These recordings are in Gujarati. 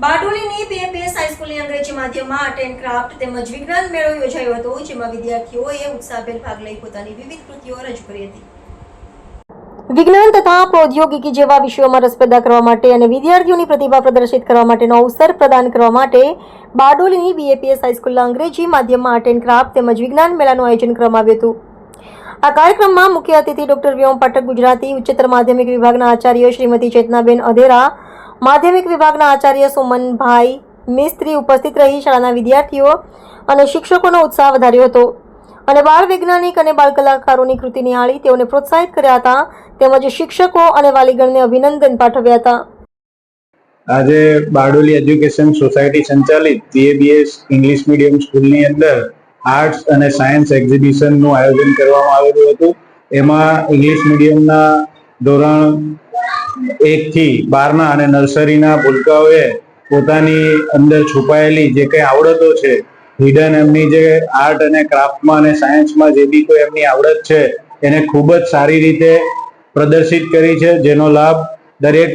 બારડોલીની પીએમપીએસ હાઈસ્કૂલની અંગ્રેજી માધ્યમમાં આર્ટ એન્ડ ક્રાફ્ટ તેમજ વિજ્ઞાન મેળો યોજાયો હતો, જેમાં વિદ્યાર્થીઓએ ઉત્સાહભેર ભાગ લઈ પોતાની વિવિધ કૃતિઓ રજૂ કરી હતી. વિજ્ઞાન તથા પ્રૌદ્યોગિકી જેવા વિષયોમાં રસ કરવા માટે અને વિદ્યાર્થીઓની પ્રતિભા પ્રદર્શિત કરવા માટેનો અવસર પ્રદાન કરવા માટે બારડોલીની બીએપીએસ હાઈસ્કૂલના અંગ્રેજી માધ્યમમાં આર્ટ એન્ડ ક્રાફ્ટ તેમજ વિજ્ઞાન મેળાનું આયોજન કરવામાં આવ્યું હતું. આ કાર્યક્રમમાં મુખ્ય અતિથિ ડોક્ટર વ્યોમ પાઠક ગુજરાતી ઉચ્ચતર માધ્યમિક વિભાગના આચાર્ય શ્રીમતી ચેતનાબેન અધેરા માધ્યમિક વિભાગના આચાર્ય સુમનભાઈ મિસ્ત્રી ઉપસ્થિત રહી શાળાના વિદ્યાર્થીઓ અને શિક્ષકોનો ઉત્સાહ વધાર્યો હતો. અને બાળ વૈજ્ઞાનિક અને બાળ કલાકારોની કૃતિ નિહાળી તેઓને પ્રોત્સાહિત કર્યા હતા. તેમજ શિક્ષકો અને વાલીગણને અભિનંદન પાઠવ્યા હતા. આજે બારડોલી એજ્યુકેશન સોસાયટી સંચાલિત બીએબીએસ ઇંગ્લિશ મીડિયમ સ્કૂલની અંદર આર્ટ્સ અને સાયન્સ એક્ઝિબિશનનું આયોજન કરવામાં આવેલું હતું. એમાં ઇંગ્લિશ મીડિયમના ધોરણ એકથી બારના અને નર્સરીના ભૂલકાઓએ પોતાની અંદર છુપાયેલી જે કંઈ આવડતો છે, હિડન એમની જે આર્ટ અને ક્રાફ્ટમાં અને સાયન્સમાં જે બી કોઈ એમની આવડત છે, એને ખૂબ જ સારી રીતે પ્રદર્શિત કરી છે, જેનો લાભ દરેક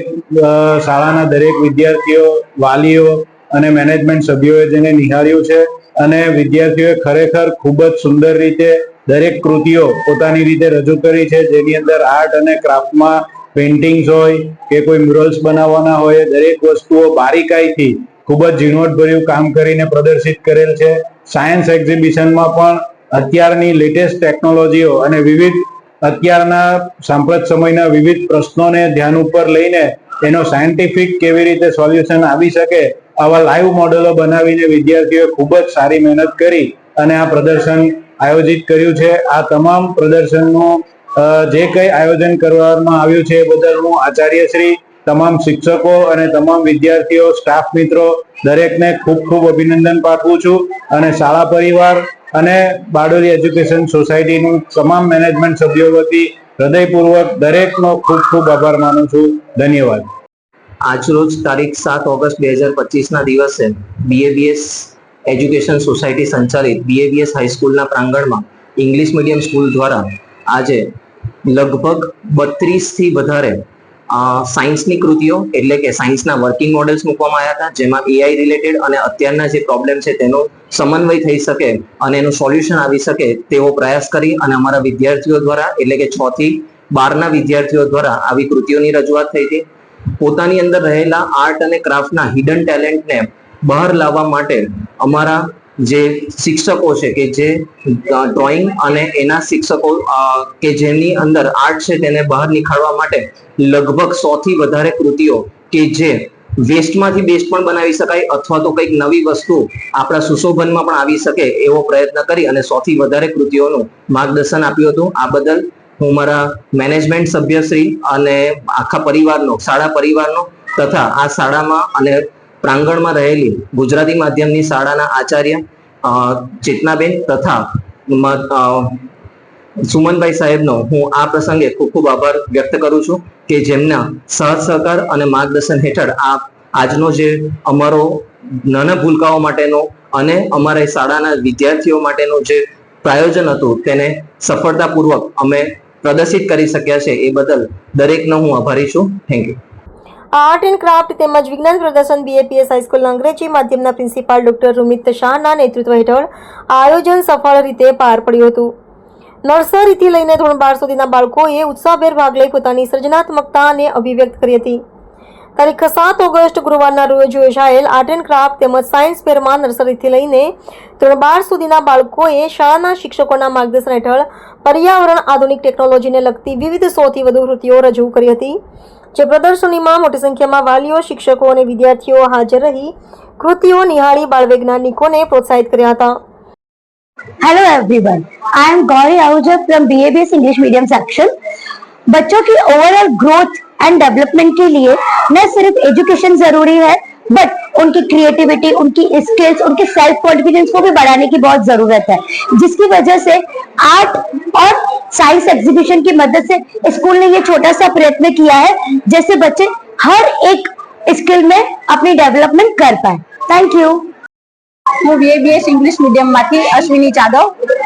શાળાના દરેક વિદ્યાર્થીઓ, વાલીઓ અને મેનેજમેન્ટ સભ્યોએ જેને નિહાળ્યું છે અને વિદ્યાર્થીઓએ ખરેખર ખૂબ જ સુંદર રીતે દરેક કૃતિઓ પોતાની રીતે રજૂ કરી છે, જેની અંદર આર્ટ અને ક્રાફ્ટમાં પેઇન્ટિંગ્સ હોય કે કોઈ મ્યુરલ્સ બનાવવાના હોય, દરેક વસ્તુઓ બારીકાઈથી ખૂબ જ ઝીણવટભર્યું કામ કરીને પ્રદર્શિત કરેલ છે. સાયન્સ એક્ઝિબિશનમાં પણ અત્યારની લેટેસ્ટ ટેકનોલોજીઓ અને વિવિધ અત્યારના સાંપ્રત સમયના વિવિધ પ્રશ્નોને ધ્યાન ઉપર લઈને એનો સાયન્ટિફિક કેવી રીતે સોલ્યુશન આવી શકે આવા લાઈવ મોડેલો બનાવીને વિદ્યાર્થીઓએ ખૂબ જ સારી મહેનત કરી અને આ પ્રદર્શન આયોજિત કર્યું છે. આ તમામ પ્રદર્શનનું જે કંઈ આયોજન કરવામાં આવ્યું છે એ બદલ હું આચાર્ય શ્રી તમામ શિક્ષકો અને તમામ વિદ્યાર્થીઓ, સ્ટાફ મિત્રો, દરેકને ખૂબ ખૂબ અભિનંદન પાઠવું છું અને શાળા પરિવાર અને બારડોલી એજ્યુકેશન સોસાયટીનું તમામ મેનેજમેન્ટ સભ્યો વતી હૃદયપૂર્વક દરેકનો ખૂબ ખૂબ આભાર માનું છું. ધન્યવાદ. આજરોજ તારીખ સાત ઓગસ્ટ બે હજાર પચીસના દિવસે બીએબીએસ એજ્યુકેશન સોસાયટી સંચાલિત બીએબીએસ હાઈસ્કૂલના પ્રાંગણમાં ઇંગ્લિશ મીડિયમ સ્કૂલ દ્વારા આજે લગભગ બત્રીસથી વધારે સાયન્સની કૃતિઓ, એટલે કે સાયન્સના વર્કિંગ મોડેલ્સ મૂકવામાં આવ્યા હતા, જેમાં એઆઈ રિલેટેડ અને અત્યારના જે પ્રોબ્લેમ છે તેનો સમન્વય થઈ શકે અને એનું સોલ્યુશન આવી શકે તેવો પ્રયાસ કરી અને અમારા વિદ્યાર્થીઓ દ્વારા, એટલે કે છ બારના વિદ્યાર્થીઓ દ્વારા આવી કૃતિઓની રજૂઆત થઈ હતી. પોતાની અંદર રહેલા આર્ટ અને ક્રાફ્ટના હિડન ટેલેન્ટને બહાર લાવવા માટે અમારા જે શિક્ષકો છે કે જે ડ્રોઈંગ અને એના શિક્ષકો કે જેની અંદર આર્ટ છે તેને બહાર નીકાળવા માટે લગભગ સો થી વધારે કૃતિઓ કે જે વેસ્ટમાંથી બેસ્ટ પણ બનાવી શકાય અથવા તો કંઈક નવી વસ્તુ આપણા સુશોભનમાં પણ આવી શકે એવો પ્રયત્ન કરી અને સૌથી વધારે કૃતિઓનું માર્ગદર્શન આપ્યું હતું. આ બદલ હું મારા મેનેજમેન્ટ સભ્યશ્રી અને આખા પરિવારનો, શાળા પરિવારનો તથા આ શાળામાં અને પ્રાંગણમાં રહેલી ગુજરાતી માધ્યમની શાળાના આચાર્ય ચેતનાબેન તથા સુમનભાઈ સાહેબનો હું આ પ્રસંગે ખૂબ ખૂબ આભાર વ્યક્ત કરું છું કે જેમના સહ સહકાર અને માર્ગદર્શન હેઠળ આ આજનો જે અમારો નાના ભૂલકાઓ માટેનો અને અમારા શાળાના વિદ્યાર્થીઓ માટેનું જે પ્રાયોજન હતું તેને સફળતાપૂર્વક અમે પ્રદર્શિત કરી શક્યા છે એ બદલ દરેકનો હું આભારી છું. Thank you art and craft તેમજ વિજ્ઞાન પ્રદર્શન બીએપીએસ હાઈસ્કૂલના અંગ્રેજી માધ્યમના પ્રિન્સિપાલ ડોક્ટર રૂમિત શાહના નેતૃત્વ હેઠળ આયોજન સફળ રીતે પાર પડ્યું હતું. નર્સરીથી લઈને ધોરણ બાર સુધીના બાળકોએ ઉત્સાહભેર ભાગ લઈ પોતાની સર્જનાત્મકતાને અભિવ્યક્ત કરી હતી. તારીખ સાત ઓગસ્ટ ગુરુવારના રોજ યોજાયેલ આર્ટ એન્ડ ક્રાફ્ટ તેમજ સાયન્સ ફેરમાં નર્સરીથી લઈને ધોરણ બાર સુધીના બાળકોએ શાળાના શિક્ષકોના માર્ગદર્શન હેઠળ પર્યાવરણ, આધુનિક ટેકનોલોજીને લગતી વિવિધ સોથી વધુ કૃતિઓ રજૂ કરી હતી. જે પ્રદર્શનીમાં મોટી સંખ્યામાં વાલીઓ શિક્ષકો અને વિદ્યાર્થીઓ હાજર રહી કૃતિઓ નિહાળી બાળ વૈજ્ઞાનિકોને પ્રોત્સાહિત કર્યા હતા hello everyone I am Gauri Ahuja from BABS English medium section बच्चों की ओवरऑल ग्रोथ एंड डेवलपमेंट के लिए न सिर्फ एजुकेशन जरूरी है बट उनकी क्रिएटिविटी उनकी स्किल्स उनके सेल्फ कॉन्फिडेंस को भी बढ़ाने की बहुत जरूरत है जिसकी वजह से आर्ट और साइंस एग्जीबिशन की मदद से स्कूल ने ये छोटा सा प्रयत्न किया है जैसे बच्चे हर एक स्किल में अपनी डेवलपमेंट कर पाए थैंक यू હું બીએબીએસ ઇંગ્લિશ મીડિયમમાંથી અશ્વિની જાદવ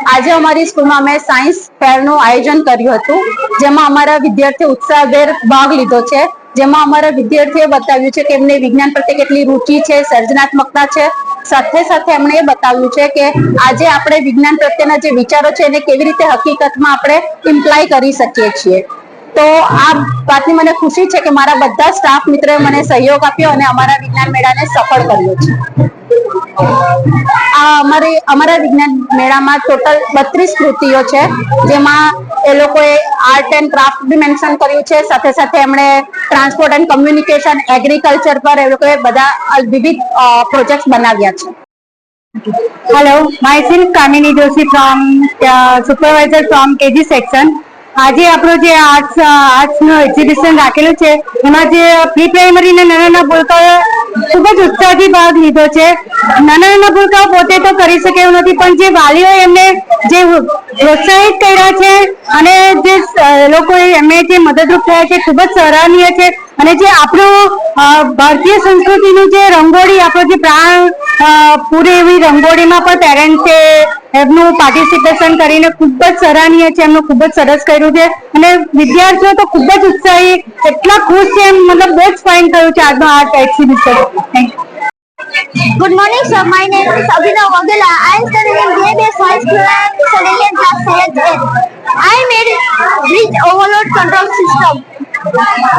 આજે અમારી સ્કૂલમાં અમે સાયન્સ ફેરનું આયોજન કર્યું હતું જેમાં અમારા વિદ્યાર્થીઓ ઉત્સાહભેર ભાગ લીધો છે જેમાં અમારા વિદ્યાર્થીઓએ બતાવ્યું છે કે એમને વિજ્ઞાન પ્રત્યે કેટલી રુચિ છે સર્જનાત્મકતા છે સાથે સાથે એમણે એ બતાવ્યું છે કે આજે આપણે વિજ્ઞાન પ્રત્યેના જે વિચારો છે એને કેવી રીતે હકીકતમાં આપણે ઇમ્પ્લાય કરી શકીએ છીએ. તો આ વાતની મને ખુશી છે કે મારા બધા સ્ટાફ મિત્રોએ મને સહયોગ આપ્યો અને અમારા વિજ્ઞાન મેળાને સફળ કર્યો છે. આ અમારી, અમારા વિજ્ઞાન મેળામાં ટોટલ બત્રીસ કૃતિઓ છે, જેમાં એ લોકોએ art and craft B mention કર્યું છે. સાથે સાથે એમણે ટ્રાન્સપોર્ટ એન્ડ કમ્યુનિકેશન એગ્રીકલ્ચર પર એ લોકોએ બધા વિવિધ પ્રોજેક્ટ બનાવ્યા છે. Hello my Kamini Joshi Joshi from supervisor from KG section આજે આપણો જે આર્ટ્સ આર્ટ્સનું એક્ઝિબિશન રાખેલું છે, એમાં જે પ્રી પ્રાઇમરી ને નાના નાના ભૂલકાઓ ખૂબ જ ઉત્સાહથી ભાગ લીધો છે. નાના નાના ભૂલકાઓ પોતે તો કરી શકે એવું નથી, પણ જે વાલીઓ એમને જે પ્રોત્સાહિત કર્યા છે અને જે લોકો એમને જે મદદરૂપ થયા છે, ખૂબ જ સરાહનીય છે અને જે આપણું ભારતીય સંસ્કૃતિનું જે રંગોળી, આપણો જે પ્રાણ પૂરે એવી રંગોળીમાં પણ પેરેન્ટ્સે એમનું પાર્ટિસિપેશન કરીને ખૂબ જ સરાહનીય છે, એમનું ખૂબ જ સરસ કર્યું છે અને વિદ્યાર્થીઓ તો ખૂબ જ ઉત્સાહી, એટલા ખુશ છે એમ, મતલબ બહુ જ ફાઇન થયું છે આજનો art exhibition thank you Good morning, sir. My name is Abhinav Wagela. I am studying in BABS High School and studying in class 7th I made bridge overload control system.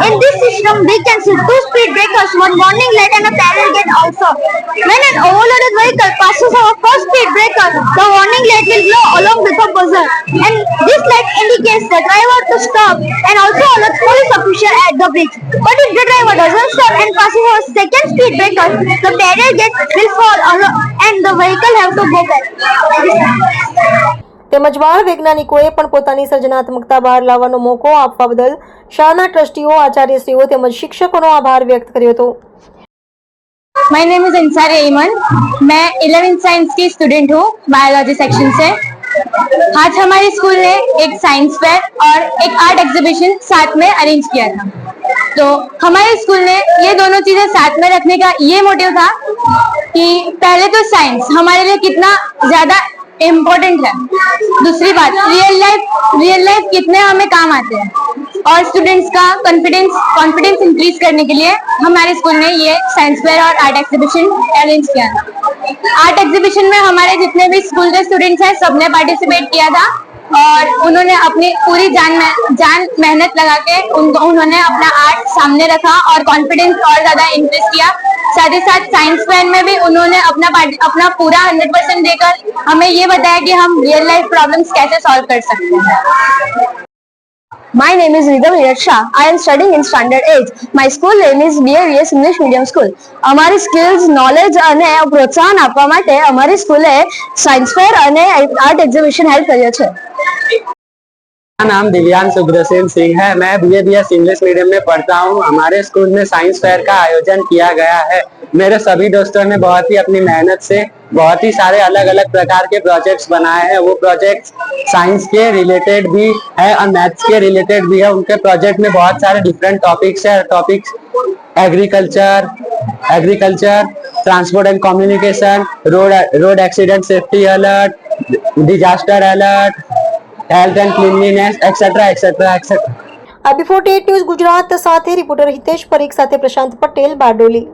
In this system, we can see two speed breakers, one warning light and a parallel gate also. When an overloaded vehicle passes our first speed breaker, the warning light will glow along with a buzzer. And this light indicates the driver to stop and also alerts police official at the bridge. But if the driver doesn't stop and passes our second speed breaker, the barrier gate will fall alo- and the vehicle have to go back. તેમજ બાળ વૈજ્ઞાનિકોએ પણ પોતાની સર્જનાત્મકતા બહાર લાવવાનો મોકો આપવા બદલ શાળાના ટ્રસ્ટીઓ આચાર્યશ્રીઓ તેમજ શિક્ષકોનો આભાર વ્યક્ત કર્યો હતો माय नेम इज इंसारी ईमन मैं इलेवेंथ साइंस की स्टूडेंट हूँ बायोलॉजी सेक्शन से आज हमारी स्कूल ने एक साइंस फेयर और एक आर्ट एग्जीबिशन साथ में अरेंज किया था। तो हमारे स्कूल ने ये दोनों चीज़ें साथ में रखने का ये मोटिव था कि पहले तो साइंस हमारे लिए कितना ज़्यादा इम्पोर्टेंट है। दूसरी बात रियल लाइफ रियल लाइफ कितने हमें काम आते हैं। और स्टूडेंट्स का कॉन्फिडेंस कॉन्फिडेंस इंक्रीज करने के लिए हमारे स्कूल ने ये साइंस फेयर और आर्ट एग्जीबिशन अरेंज किया था। आर्ट एग्जीबिशन में हमारे जितने भी स्कूल के स्टूडेंट्स हैं, सबने पार्टिसिपेट किया था और उन्होंने अपनी पूरी जान जान मेहनत लगा के उनको उन्होंने अपना आर्ट सामने रखा और कॉन्फिडेंस और ज़्यादा इंक्रीज किया। साथ ही साथ साइंस फेयर में भी उन्होंने अपना अपना पूरा हंड्रेड परसेंट देकर हमें ये बताया कि हम रियल लाइफ प्रॉब्लम्स कैसे सॉल्व कर सकते हैं। My name is Nidam Neeraj Shah. I am studying in standard 8. My school name is BAVS English Medium School. અમારી સ્કિલ્સ નોલેજ અને પ્રોત્સાહન આપવા માટે અમારી સ્કૂલે સાયન્સ ફેર અને આર્ટ એક્ઝિબિશન હેલ્પ કર્યો છે मेरा नाम दिव्यांग उग्रसेन सिंह है। मैं बी एस इंग्लिश मीडियम में पढ़ता हूँ। हमारे स्कूल में साइंस फेयर का आयोजन किया गया है। मेरे सभी दोस्तों ने बहुत ही अपनी मेहनत से बहुत ही सारे अलग अलग प्रकार के प्रोजेक्ट्स बनाए हैं। वो प्रोजेक्ट्स साइंस के रिलेटेड भी है और मैथ्स के रिलेटेड भी है। उनके प्रोजेक्ट में बहुत सारे डिफरेंट टॉपिक्स है। Topics agriculture agriculture transport and communication road road accident safety alert disaster alert health and cleanliness etcetera etcetera etcetera આ બિફોર ટેટ ન્યૂઝ ગુજરાત સાથે રિપોર્ટર હિતેશ પરીખ સાથે પ્રશાંત પટેલ બારડોલી